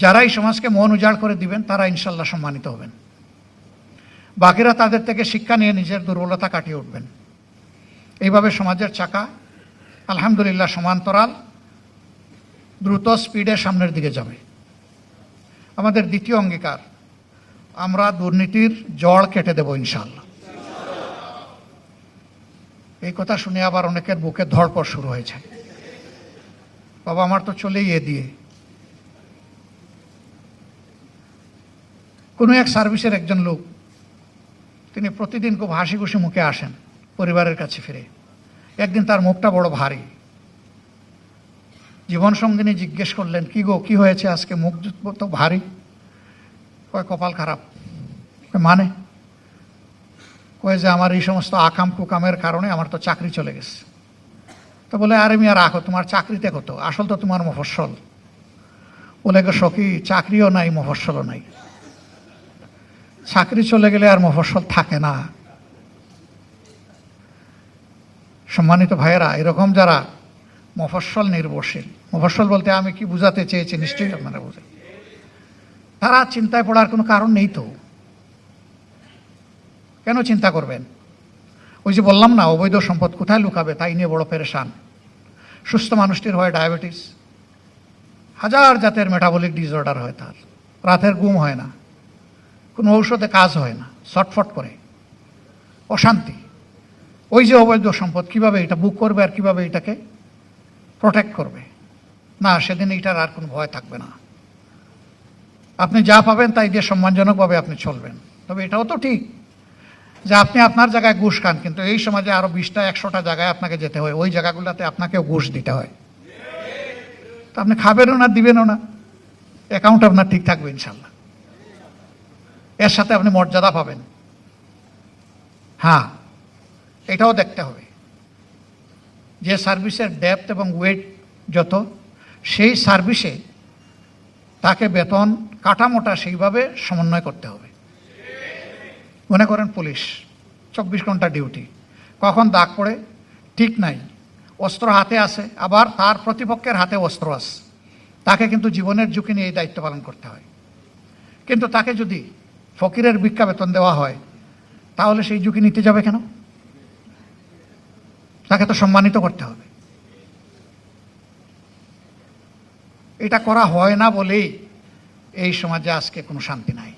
যারা এই সমাজকে মন উজাড় করে দিবেন, তারা ইনশাল্লাহ সম্মানিত হবেন। বাকিরা তাদের থেকে শিক্ষা নিয়ে নিজের দুর্বলতা কাটিয়ে উঠবেন। এইভাবে সমাজের চাকা আলহামদুলিল্লাহ সমান্তরাল, দ্রুত স্পিডে সামনের দিকে যাবে। আমাদের দ্বিতীয় অঙ্গীকার, আমরা দুর্নীতির জড় কেটে দেব ইনশাল্লাহ। এই কথা শুনে আবার অনেকের বুকে ধড়পড় শুরু হয়েছে। বাবা আমার তো চলেই এ দিয়ে। কোনো এক সার্ভিসের একজন লোক, তিনি প্রতিদিন খুব হাসি খুশি মুখে আসেন পরিবারের কাছে ফিরে। একদিন তার মুখটা বড় ভারী। জীবন সঙ্গিনী জিজ্ঞেস করলেন, কি গো, কি হয়েছে আজকে? মুখ তো ভারী? কয়, কপাল খারাপ। মানে? কয়ে, যে আমার এই সমস্ত আকাম কুকামের কারণে আমার তো চাকরি চলে গেছে। তো বলে, আরে মিয়া, রাখো, তোমার চাকরিতে কত? আসল তো তোমার মফস্বল। বলে, গো, সখী, চাকরিও নাই, মফস্বলও নাই। চাকরি চলে গেলে আর মফস্বল থাকে না। সম্মানিত ভাইয়েরা, এরকম যারা মফস্বল নির্ভরশীল, মফস্বল বলতে আমি কি বুঝাতে চেয়েছি নিশ্চয়ই আপনারা বুঝেন। তারা চিন্তায় পড়ার কোনো কারণ নেই তো। কেন চিন্তা করবেন? ওই যে বললাম না, অবৈধ সম্পদ কোথায় লুকাবে? তাই নিয়ে বড় পেরেশান। সুস্থ মানুষটির হয় ডায়াবেটিস। হাজার জাতের মেটাবলিক ডিসঅর্ডার হয় তার। রাতের ঘুম হয় না। কোনো ঔষধে কাজ হয় না, ছটফট করে। অশান্তি। ওই যে অবৈধ সম্পদ, কীভাবে এটা বুক করবে আর কীভাবে এটাকে প্রোটেক্ট করবে? না, সেদিন এটার আর কোনো ভয় থাকবে না। আপনি যা পাবেন তাই দিয়ে সম্মানজনকভাবে আপনি চলবেন। তবে এটাও তো ঠিক যে আপনি আপনার জায়গায় ঘুষ খান, কিন্তু এই সমাজে আরও বিশটা, একশোটা জায়গায় আপনাকে যেতে হয়। ওই জায়গাগুলোতে আপনাকেও ঘুষ দিতে হয়। তো আপনি খাবেনও না, দিবেনও না। অ্যাকাউন্ট আপনার ঠিক থাকবে ইনশাল্লাহ। এর সাথে আপনি মর্যাদা পাবেন। হ্যাঁ এটাও দেখতে হবে। যে সার্ভিসের ডেপথ এবং ওয়েট যত, সেই সার্ভিসে তাকে বেতন কাঠামোটা সেইভাবে সমন্বয় করতে হবে। মনে করেন পুলিশ, চব্বিশ ঘণ্টা ডিউটি। কখন দাগ পড়ে, ঠিক নাই। অস্ত্র হাতে আছে আবার তার প্রতিপক্ষের হাতে অস্ত্র আছে তাকে কিন্তু জীবনের ঝুঁকি নিয়ে এই দায়িত্ব পালন করতে হয়। কিন্তু তাকে যদি ফকিরের ভিক্ষা বেতন দেওয়া হয়, তাহলে সেই ঝুঁকি নিতে যাবে কেন? তাকে তো সম্মানিত করতে হবে। এটা করা হয় না বলেই এই সমাজে আজকে কোনো শান্তি নাই।